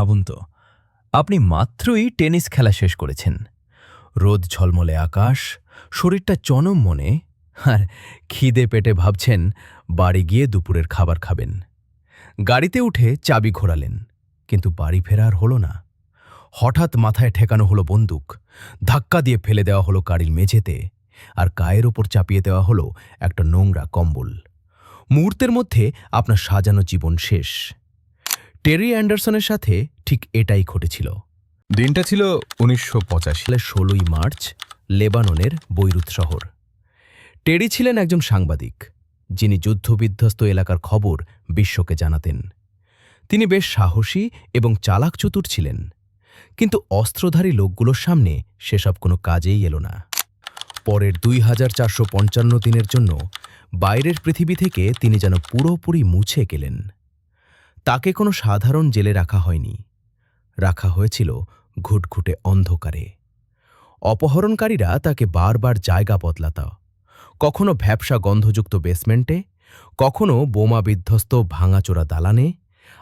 ভাবুন তো, আপনি মাত্রই টেনিস খেলা শেষ করেছেন। রোদ ঝলমলে আকাশ, শরীরটা চনম মনে, আর খিদে পেটে ভাবছেন বাড়ি গিয়ে দুপুরের খাবার খাবেন। গাড়িতে উঠে চাবি ঘোরালেন, কিন্তু বাড়ি ফেরার হলো না। হঠাৎ মাথায় ঠেকানো হলো বন্দুক, ধাক্কা দিয়ে ফেলে দেওয়া হলো গাড়ির মেঝেতে, আর গায়ের ওপর চাপিয়ে দেওয়া হলো একটা নোংরা কম্বল। মুহূর্তের মধ্যে আপনার সাজানো জীবন শেষ। টেরি অ্যান্ডারসনের সাথে ঠিক এটাই ঘটেছিল। দিনটা ছিল উনিশশো পঁচাশি। ষোলোই মার্চ লেবাননের বৈরুত শহর। টেরি ছিলেন একজন সাংবাদিক যিনি যুদ্ধবিধ্বস্ত এলাকার খবর বিশ্বকে জানাতেন। তিনি বেশ সাহসী এবং চালাক চতুর ছিলেন কিন্তু অস্ত্রধারী লোকগুলোর সামনে সেসব কোনো কাজেই এলো না। পরের দুই হাজার চারশো পঞ্চান্ন দিনের জন্য বাইরের পৃথিবী থেকে তিনি যেন পুরোপুরি মুছে গেলেন। তাকে কোনো সাধারণ জেলে রাখা হয়নি। রাখা হয়েছিল ঘুটঘুটে অন্ধকারে। অপহরণকারীরা তাকে বারবার জায়গা বদলাত। কখনো ভ্যাবসা গন্ধযুক্ত বেসমেন্টে, কখনো বোমা বিধ্বস্ত ভাঙাচোরা দালানে,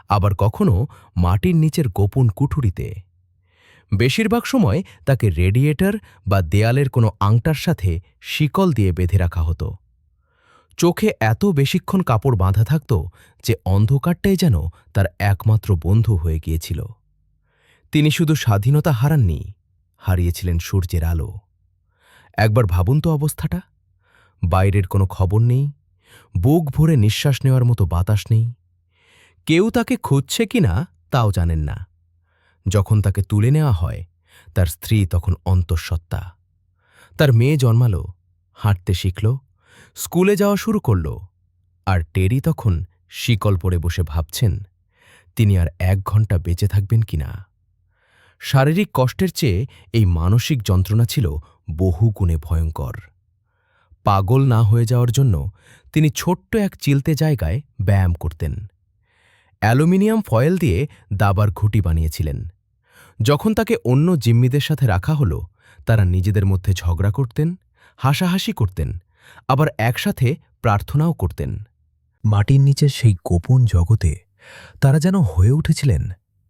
আবার কখনো মাটির নিচের গোপন কুঠুরিতে। বেশিরভাগ সময় তাকে রেডিয়েটর বা দেয়ালের কোনো আংটার সাথে শিকল দিয়ে বেঁধে রাখা হতো। চোখে এত বেশিক্ষণ কাপড় বাঁধা থাকত যে অন্ধকারটাই যেন তার একমাত্র বন্ধু হয়ে গিয়েছিল। তিনি শুধু স্বাধীনতা হারাননি, হারিয়েছিলেন সূর্যের আলো। একবার ভাবুন তো অবস্থাটা। বাইরের কোনো খবর নেই, বুক ভরে নিঃশ্বাস নেওয়ার মতো বাতাস নেই। কেউ তাকে খুঁজছে কিনা তাও জানেন না। যখন তাকে তুলে নেওয়া হয়, তার স্ত্রী তখন অন্তঃসত্ত্বা। তার মেয়ে জন্মাল, হাঁটতে শিখল স্কুলে যাওয়া শুরু করল, আর টেরি তখন শিকল পড়ে বসে ভাবছেন, তিনি আর এক ঘণ্টা বেঁচে থাকবেন কিনা। শারীরিক কষ্টের চেয়ে এই মানসিক যন্ত্রণা ছিল বহু গুণে ভয়ঙ্কর। পাগল না হয়ে যাওয়ার জন্য তিনি ছোট্ট এক চিলতে জায়গায় ব্যায়াম করতেন। অ্যালুমিনিয়াম ফয়েল দিয়ে দাবার ঘুটি বানিয়েছিলেন। যখন তাকে অন্য জিম্মিদের সাথে রাখা হলো, তারা নিজেদের মধ্যে ঝগড়া করতেন, হাসাহাসি করতেন আবার একসাথে প্রার্থনাও করতেন। মাটির নিচের সেই গোপন জগতে তারা যেন হয়ে উঠেছিলেন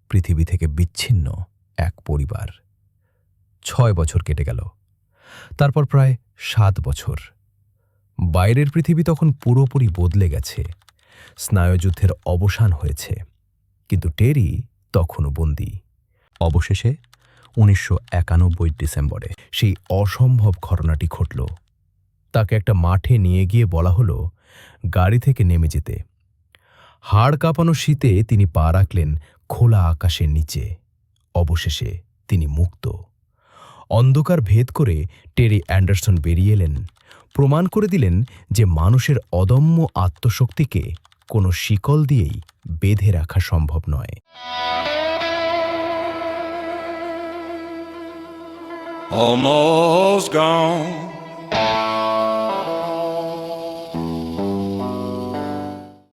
পৃথিবী থেকে বিচ্ছিন্ন এক পরিবার। ছয় বছর কেটে গেল। তারপর প্রায় সাত বছর। বাইরের পৃথিবী তখন পুরোপুরি বদলে গেছে। স্নায়ুযুদ্ধের অবসান হয়েছে। কিন্তু টেরি তখনও বন্দী। অবশেষে উনিশশো একানব্বই ডিসেম্বরে সেই অসম্ভব ঘটনাটি ঘটল। তাকে একটা মাঠে নিয়ে গিয়ে বলা হলো, গাড়ি থেকে নেমে যেতে। হাড় কাঁপানো শীতে তিনি পা রাখলেন খোলা আকাশের নিচে। অবশেষে তিনি মুক্ত। অন্ধকার ভেদ করে টেরি অ্যান্ডারসন বেরিয়ে এলেন। প্রমাণ করে দিলেন যে মানুষের অদম্য আত্মশক্তিকে কোনো শিকল দিয়েই বেঁধে রাখা সম্ভব নয়। Almost gone.